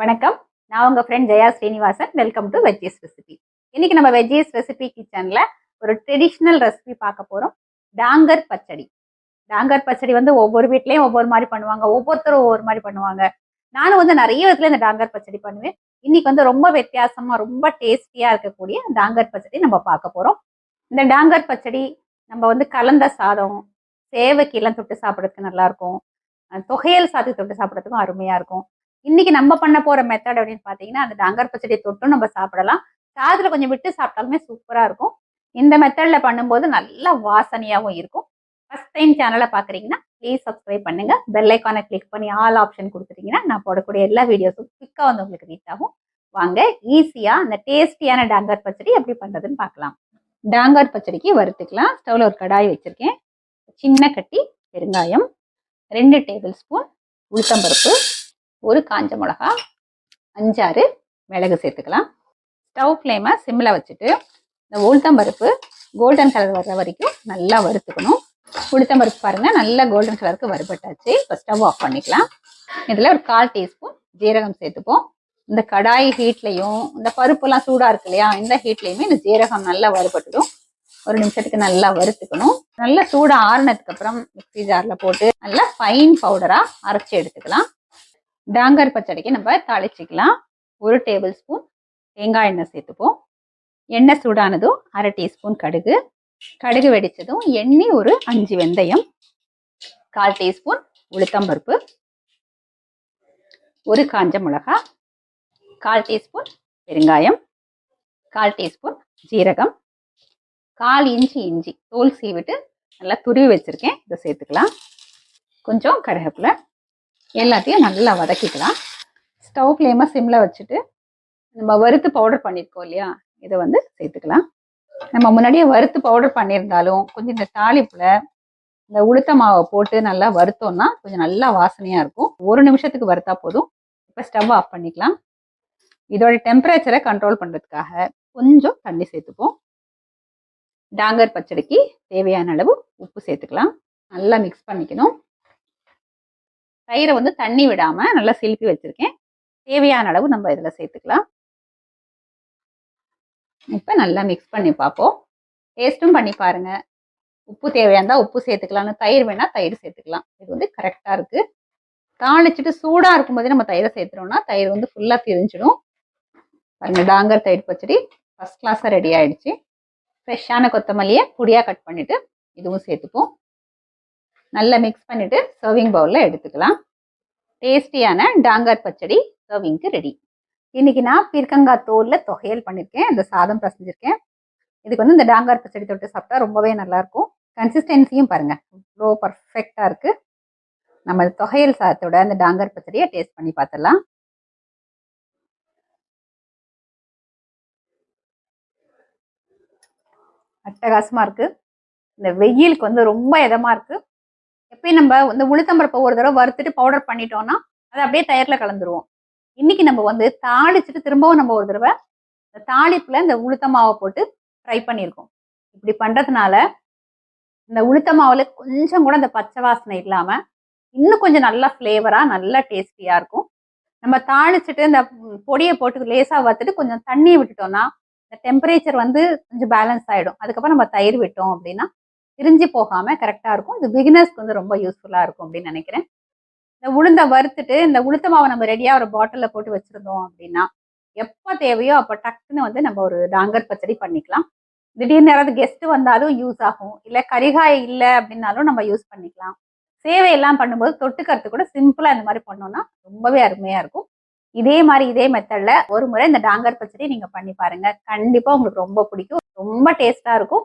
வணக்கம். நான் உங்கள் friend Jaya Srinivasan. Welcome to veggies recipe இன்னைக்கு நம்ம வெஜ்ஜீஸ் ரெசிபி கிச்சனில் ஒரு ட்ரெடிஷ்னல் ரெசிபி பார்க்க போகிறோம் டாங்கர் பச்சடி. டாங்கர் பச்சடி வந்து ஒவ்வொரு வீட்லேயும் ஒவ்வொரு மாதிரி பண்ணுவாங்க. ஒவ்வொருத்தரும் ஒவ்வொரு மாதிரி பண்ணுவாங்க. நானும் வந்து நிறைய விதத்தில் இந்த டாங்கர் பச்சடி பண்ணுவேன். இன்னைக்கு வந்து ரொம்ப வித்தியாசமாக ரொம்ப டேஸ்டியாக இருக்கக்கூடிய டாங்கர் பச்சடி நம்ம பார்க்க போகிறோம் இந்த டாங்கர் பச்சடி நம்ம வந்து கலந்த சாதம் சேவைக்கெல்லாம் தொட்டு சாப்பிட்றதுக்கு நல்லாயிருக்கும் தொகையல் சாத்தி தொட்டு சாப்பிட்றதுக்கும் அருமையாக இருக்கும். இன்னைக்கு நம்ம பண்ண போற மெத்தட் அப்படின்னு பாத்தீங்கன்னா அந்த டாங்கர் பச்சடி தொட்டும் நம்ம சாப்பிடலாம். காதுல கொஞ்சம் விட்டு சாப்பிட்டாலுமே சூப்பரா இருக்கும். இந்த மெத்தட்ல பண்ணும்போது நல்லா வாசனையாகவும் இருக்கும். ஃபர்ஸ்ட் டைம் சேனலை பாக்குறீங்கன்னா ப்ளீஸ் சப்ஸ்கிரைப் பண்ணுங்க. பெல் ஐக்கானை கிளிக் பண்ணி ஆல் ஆப்ஷன் கொடுத்துட்டீங்கன்னா நான் போடக்கூடிய எல்லா வீடியோஸும் குவிக்காக வந்து உங்களுக்கு ரீச் ஆகும். வாங்க ஈஸியாக அந்த டேஸ்டியான டாங்கர் பச்சடி எப்படி பண்ணுறதுன்னு பார்க்கலாம் டாங்கர் பச்சடிக்கு வறுத்துக்கலாம். ஸ்டவ்ல ஒரு கடாய் வச்சிருக்கேன். சின்ன கட்டி பெருங்காயம் ரெண்டு டேபிள் ஸ்பூன் உளுத்தம்பருப்பு ஒரு காஞ்ச மிளகா அஞ்சாறு மிளகு சேர்த்துக்கலாம். ஸ்டவ் ஃப்ளேமை சிம்மில் வச்சுட்டு இந்த உளுத்தம்பருப்பு கோல்டன் கலர் வர்ற வரைக்கும் நல்லா வறுத்துக்கணும். உளுத்தம்பருப்பு பாருங்கள் நல்லா கோல்டன் கலருக்கு வறுபட்டாச்சு. இப்போ ஸ்டவ் ஆஃப் பண்ணிக்கலாம். இதில் ஒரு கால் டீஸ்பூன் ஜீரகம் சேர்த்துப்போம். இந்த கடாய் ஹீட்லையும் இந்த பருப்புலாம் சூடாக இருக்கு இல்லையா இந்த ஹீட்லையுமே இந்த ஜீரகம் நல்லா வறுபட்டுடும். ஒரு நிமிஷத்துக்கு நல்லா வறுத்துக்கணும். நல்லா சூடாக ஆறுனதுக்கு அப்புறம் மிக்ஸி ஜாரில் போட்டு நல்லா ஃபைன் பவுடராக அரைச்சி எடுத்துக்கலாம். டாங்கர் பச்சடிக்கு நம்ம தாளிச்சிக்கலாம். ஒரு டேபிள் ஸ்பூன் தேங்காய் எண்ணெய் சேர்த்துப்போம். எண்ணெய் சூடானதும் அரை டீஸ்பூன் கடுகு. கடுகு வெடிச்சதும் எண்ணெய் ஒரு அஞ்சு வெந்தயம். கால் டீஸ்பூன் உளுத்தம்பருப்பு ஒரு காஞ்ச மிளகா. கால் டீஸ்பூன் பெருங்காயம். கால் டீஸ்பூன் ஜீரகம். கால் இஞ்சி இஞ்சி தோல் சீவிட்டு நல்லா துருவி வச்சுருக்கேன். இதை சேர்த்துக்கலாம். கொஞ்சம் கருவேப்பிலை எல்லாத்தையும் நல்லா வதக்கிக்கலாம். ஸ்டவ் ஃப்ளேமை சிம்மில் வச்சுட்டு நம்ம வறுத்து பவுடர் பண்ணியிருக்கோம் இல்லையா? இதை வந்து சேர்த்துக்கலாம். நம்ம முன்னாடியே வறுத்து பவுடர் பண்ணியிருந்தாலும் கொஞ்சம் இந்த தாளிப்பில் இந்த உளுத்த மாவை போட்டு நல்லா வறுத்தோம்னா கொஞ்சம் நல்லா வாசனையாக இருக்கும். ஒரு நிமிஷத்துக்கு வறுத்தா போதும். இப்போ ஸ்டவ் ஆஃப் பண்ணிக்கலாம். இதோட டெம்பரேச்சரை கண்ட்ரோல் பண்ணுறதுக்காக கொஞ்சம் தண்ணி சேர்த்துப்போம். டாங்கர் பச்சடிக்கு தேவையான அளவு உப்பு சேர்த்துக்கலாம். நல்லா மிக்ஸ் பண்ணிக்கணும். தயிரை வந்து தண்ணி விடாமல் நல்லா சிலுப்பி வச்சுருக்கேன். தேவையான அளவு நம்ம இதில் சேர்த்துக்கலாம். இப்போ நல்லா மிக்ஸ் பண்ணி பார்ப்போம். டேஸ்ட்டும் பண்ணி பாருங்கள் உப்பு தேவையாந்தா உப்பு சேர்த்துக்கலாம்னு தயிர் வேணால் தயிர் சேர்த்துக்கலாம். இது வந்து கரெக்டாக இருக்குது தாளிச்சிட்டு சூடாக இருக்கும்போதே நம்ம தயிரை சேர்த்துறோம்னா தயிர் வந்து ஃபுல்லாக பிரிஞ்சிடும். பாருங்கள் டாங்கர் தயிர் பச்சடி ஃபர்ஸ்ட் கிளாஸாக ரெடி ஆகிடுச்சு ஃப்ரெஷ்ஷான கொத்தமல்லியை பொடியாக கட் பண்ணிவிட்டு இதுவும் சேர்த்துப்போம். நல்லா மிக்ஸ் பண்ணிட்டு சர்விங் பவுலில் எடுத்துக்கலாம். டேஸ்டியான டாங்கர் பச்சடி சர்விங்க்கு ரெடி இன்றைக்கி நான் பீர்க்கங்காய் தோலில் தொகையல் பண்ணியிருக்கேன் இந்த சாதம் பசஞ்சிருக்கேன். இதுக்கு வந்து இந்த டாங்கார் பச்சடி தொட்டு சாப்பிட்டா ரொம்பவே நல்லாயிருக்கும் கன்சிஸ்டன்சியும் பாருங்கள் இவ்வளோ பர்ஃபெக்டாக இருக்குது நம்ம தொகையல் சாதத்தோட அந்த டாங்கர் பச்சடியை டேஸ்ட் பண்ணி பார்த்துடலாம் அட்டகாசமாக இருக்குது இந்த வெயிலுக்கு வந்து ரொம்ப இதமாக இருக்குது எப்பயும் நம்ம இந்த உளுத்தம்பருப்பை ஒரு தடவை வறுத்துட்டு பவுடர் பண்ணிட்டோம்னா அதை அப்படியே தயிரில் கலந்துருவோம். இன்னைக்கு நம்ம வந்து தாளிச்சுட்டு திரும்பவும் நம்ம ஒரு தடவை இந்த தாளிப்புல இந்த உளுத்த மாவை போட்டு ஃப்ரை பண்ணியிருக்கோம். இப்படி பண்ணுறதுனால இந்த உளுத்த மாவில் கொஞ்சம் கூட இந்த பச்சை வாசனை இல்லாமல் இன்னும் கொஞ்சம் நல்லா ஃப்ளேவராக நல்லா டேஸ்டியாக இருக்கும். நம்ம தாளிச்சுட்டு இந்த பொடியை போட்டு லேசாக வறுத்துட்டு கொஞ்சம் தண்ணியை விட்டுட்டோம்னா இந்த டெம்பரேச்சர் வந்து கொஞ்சம் பேலன்ஸ் ஆகிடும் அதுக்கப்புறம் நம்ம தயிர் விட்டோம் அப்படின்னா பிரிஞ்சு போகாமல் கரெக்டாக இருக்கும். இது பிகினர்ஸ்க்கு வந்து ரொம்ப யூஸ்ஃபுல்லாக இருக்கும் அப்படின்னு நினைக்கிறேன். இந்த உளுந்தை வறுத்துட்டு இந்த உளுத்த மாவை நம்ம ரெடியாக ஒரு பாட்டிலில் போட்டு வச்சிருந்தோம் அப்படின்னா எப்போ தேவையோ அப்போ டக்குன்னு வந்து நம்ம ஒரு டாங்கர் பச்சடி பண்ணிக்கலாம். திடீர்னு யாராவது கெஸ்ட் வந்தாலும் யூஸ் ஆகும். இல்லை கரிகாய் இல்லை அப்படின்னாலும் நம்ம யூஸ் பண்ணிக்கலாம். சேவையெல்லாம் பண்ணும்போது தொட்டுக்கிறது கூட சிம்பிளாக இந்த மாதிரி பண்ணோம்னா ரொம்பவே அருமையாக இருக்கும். இதே மாதிரி இதே மெத்தடில் ஒரு முறை இந்த டாங்கர் பச்சடி நீங்கள் பண்ணி பாருங்கள் கண்டிப்பாக உங்களுக்கு ரொம்ப பிடிக்கும். ரொம்ப டேஸ்ட்டாக இருக்கும்.